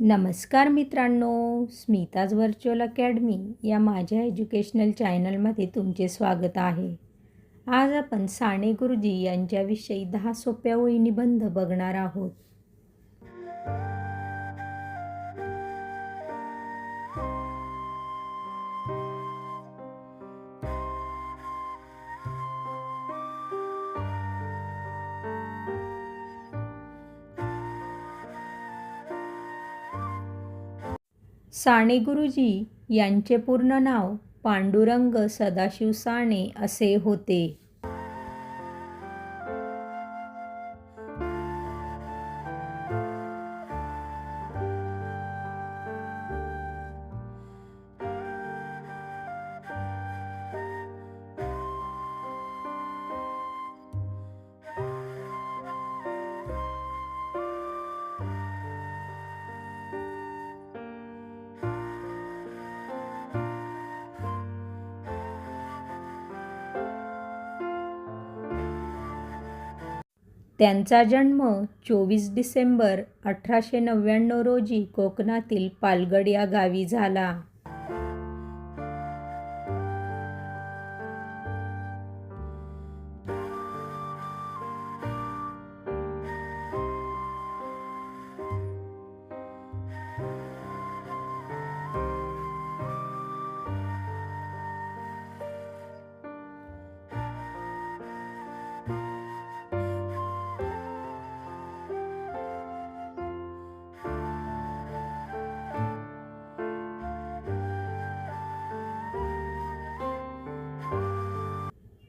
नमस्कार मित्रांनो Smita's virtual academy या माझ्या एज्युकेशनल चॅनलमध्ये तुमचे स्वागत आहे. आज आपण साने गुरुजी यांच्याविषयी दहा सोप्या ओळी निबंध बघणार आहोत. साने गुरुजी यांचे पूर्ण नाव पांडुरंग सदाशिव साने असे होते. त्यांचा जन्म चोवीस डिसेंबर अठराशे नव्याण्णव रोजी कोकणातील पालगड या गावी झाला.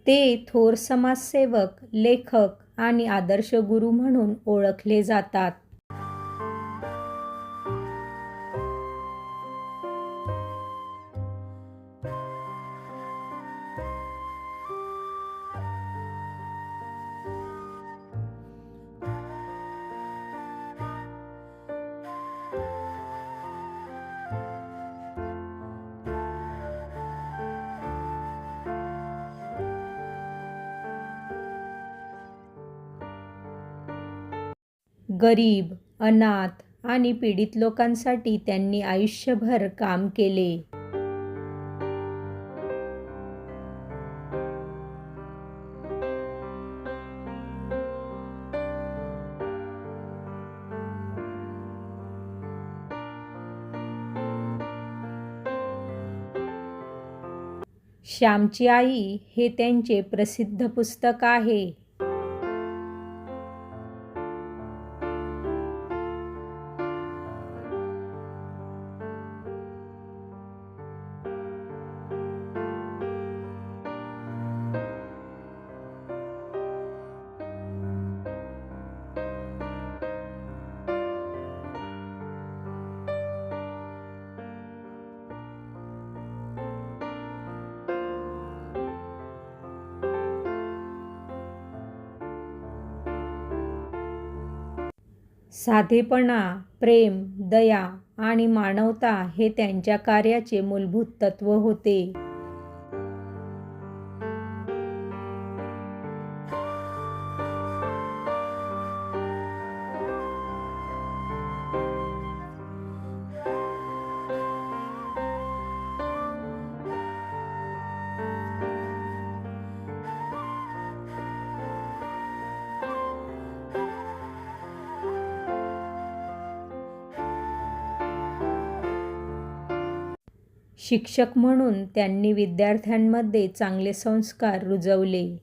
ते थोर समाजसेवक लेखक आणि आदर्श गुरु म्हणून ओळखले जातात. गरीब अनाथ आणि पीडित लोकांसाठी त्यांनी आयुष्यभर काम केले. श्यामची आई हे त्यांचे प्रसिद्ध पुस्तक आहे. साधेपणा प्रेम दया आणि मानवता हे त्यांच्या कार्याचे मूलभूत तत्व होते. शिक्षक म्हणून त्यांनी विद्यार्थ्यांमध्ये चांगले संस्कार रुजवले.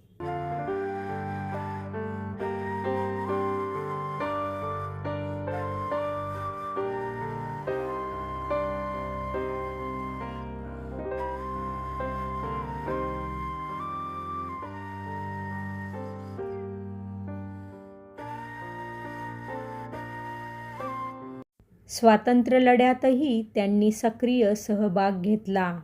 स्वातंत्र्यलढ्यातही त्यांनी सक्रिय सहभाग घेतला.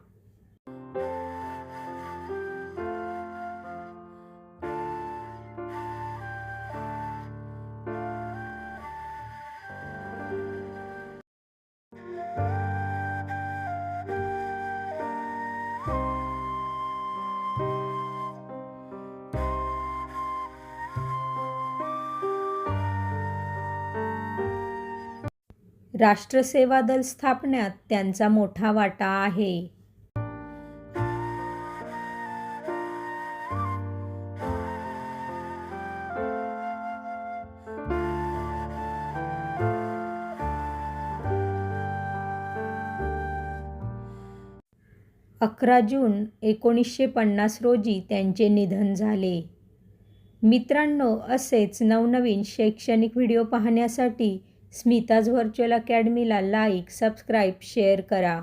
राष्ट्रसेवा दल स्थापण्यात त्यांचा मोठा वाटा आहे. अकरा जून एकोणीसशे पन्नास रोजी त्यांचे निधन झाले. मित्रांनो असेच नवनवीन शैक्षणिक व्हिडिओ पाहण्यासाठी स्मिताज व्हर्च्युअल अकॅडमीला लाईक सबस्क्राईब शेअर करा.